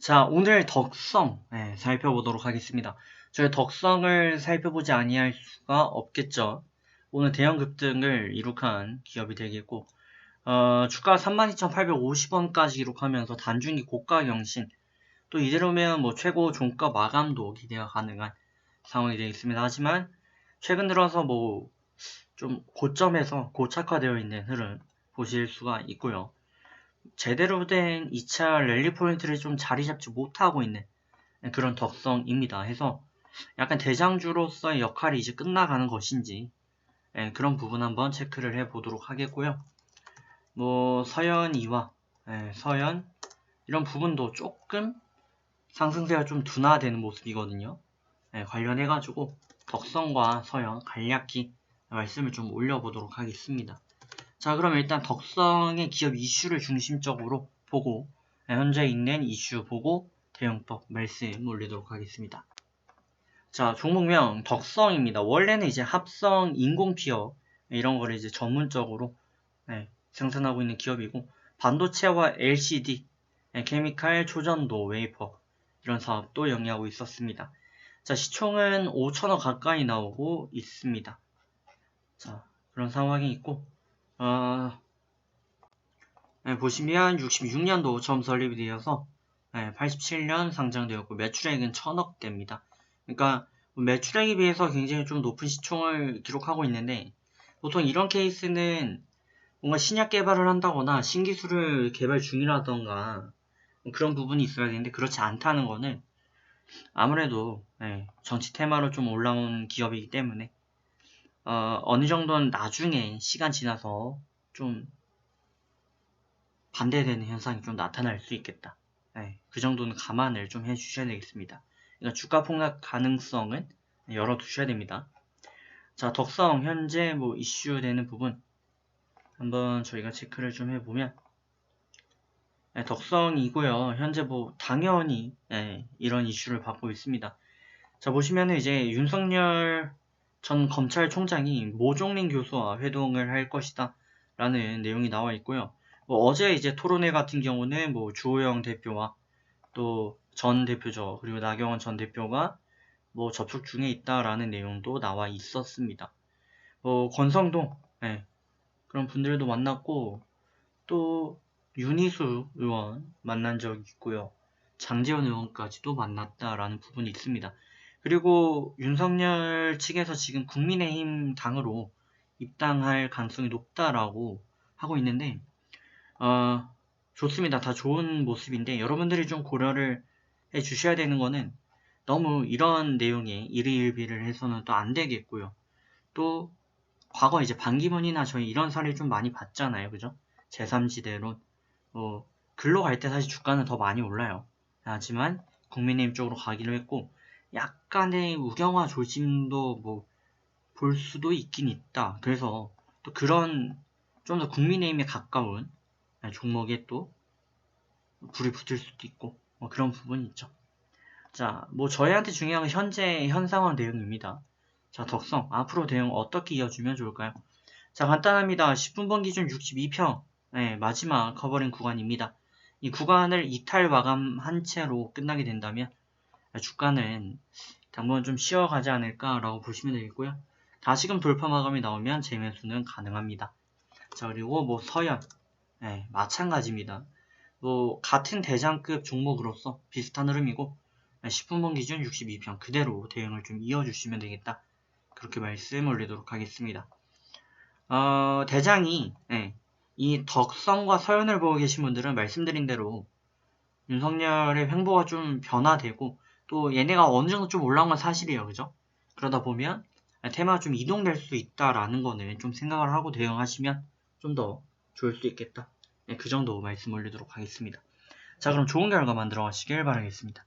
자, 오늘 덕성 네, 살펴보도록 하겠습니다. 저희 덕성을 살펴보지 아니할 수가 없겠죠. 오늘 대형 급등을 이룩한 기업이 되겠고 어, 주가 32,850원까지 기록하면서 단중기 고가 경신 또 이대로면 뭐 최고 종가 마감도 기대가 가능한 상황이 되겠습니다. 하지만 최근 들어서 뭐 좀 고점에서 고착화되어 있는 흐름 보실 수가 있고요. 제대로 된 2차 랠리 포인트를 좀 자리 잡지 못하고 있는 그런 덕성입니다. 해서 약간 대장주로서의 역할이 이제 끝나가는 것인지 예, 그런 부분 한번 체크를 해 보도록 하겠고요. 뭐 서연이와 예, 서연 이런 부분도 조금 상승세가 좀 둔화되는 모습이거든요. 예, 관련해 가지고 덕성과 서연 간략히 말씀을 좀 올려보도록 하겠습니다. 자, 그럼 일단 덕성의 기업 이슈를 중심적으로 보고 현재 있는 이슈 보고 대응법 말씀 올리도록 하겠습니다. 자, 종목명 덕성입니다. 원래는 이제 합성 인공피어 이런 거를 이제 전문적으로 네, 생산하고 있는 기업이고 반도체와 LCD, 네, 케미칼, 초전도, 웨이퍼 이런 사업도 영위하고 있었습니다. 자, 시총은 5천억 가까이 나오고 있습니다. 자, 그런 상황이 있고, 어, 네, 보시면 66년도 처음 설립이 되어서 네, 87년 상장되었고 매출액은 1000억대입니다. 그러니까 매출액에 비해서 굉장히 좀 높은 시총을 기록하고 있는데 보통 이런 케이스는 뭔가 신약 개발을 한다거나 신기술을 개발 중이라던가 그런 부분이 있어야 되는데 그렇지 않다는 거는 아무래도 네, 정치 테마로 좀 올라온 기업이기 때문에 어, 어느 정도는 나중에 시간 지나서 좀 반대되는 현상이 좀 나타날 수 있겠다. 네, 그 정도는 감안을 좀 해주셔야 되겠습니다. 그러니까 주가 폭락 가능성은 열어두셔야 됩니다. 자, 덕성 현재 뭐 이슈되는 부분 한번 저희가 체크를 좀 해보면 네, 덕성이고요. 현재 뭐 당연히 네, 이런 이슈를 받고 있습니다. 자 보시면은 이제 윤석열 전 검찰총장이 모종린 교수와 회동을 할 것이다 라는 내용이 나와 있고요. 뭐 어제 이제 토론회 같은 경우는 뭐 주호영 대표와 또 전 대표죠. 그리고 나경원 전 대표가 뭐 접촉 중에 있다라는 내용도 나와 있었습니다. 뭐 권성동 네, 그런 분들도 만났고 또 윤희수 의원 만난 적 있고요. 장재원 의원까지도 만났다라는 부분이 있습니다. 그리고 윤석열 측에서 지금 국민의힘 당으로 입당할 가능성이 높다라고 하고 있는데 어, 좋습니다. 다 좋은 모습인데 여러분들이 좀 고려를 해 주셔야 되는 거는 너무 이런 내용에 일희일비를 해서는 또 안 되겠고요. 또 과거 이제 반기문이나 저희 이런 사례 좀 많이 봤잖아요. 그죠? 제3지대론 뭐 글로 갈 때 사실 주가는 더 많이 올라요. 하지만 국민의힘 쪽으로 가기로 했고 약간의 우경화 조짐도 뭐 볼 수도 있긴 있다. 그래서 또 그런 좀 더 국민의힘에 가까운 종목에 또 불이 붙을 수도 있고 뭐 그런 부분이 있죠. 자, 뭐 저희한테 중요한 건 현재 현 상황 내용입니다. 자, 덕성 앞으로 대응 어떻게 이어주면 좋을까요? 자, 간단합니다. 10분번 기준 62평 네, 마지막 커버링 구간입니다. 이 구간을 이탈 마감한 채로 끝나게 된다면 주가는 당분간 좀 쉬어가지 않을까라고 보시면 되겠고요. 다시금 돌파 마감이 나오면 재매수는 가능합니다. 자 그리고 뭐 서연 네, 마찬가지입니다. 뭐 같은 대장급 종목으로서 비슷한 흐름이고 10분봉 기준 62평 그대로 대응을 좀 이어주시면 되겠다. 그렇게 말씀 올리도록 하겠습니다. 어, 대장이 네, 이 덕성과 서연을 보고 계신 분들은 말씀드린 대로 윤석열의 횡보가 좀 변화되고 또 얘네가 어느 정도 좀 올라온 건 사실이에요. 그죠? 그러다 보면 테마가 좀 이동될 수 있다라는 거는 좀 생각을 하고 대응하시면 좀 더 좋을 수 있겠다. 네, 그 정도 말씀 올리도록 하겠습니다. 자, 그럼 좋은 결과 만들어 가시길 바라겠습니다.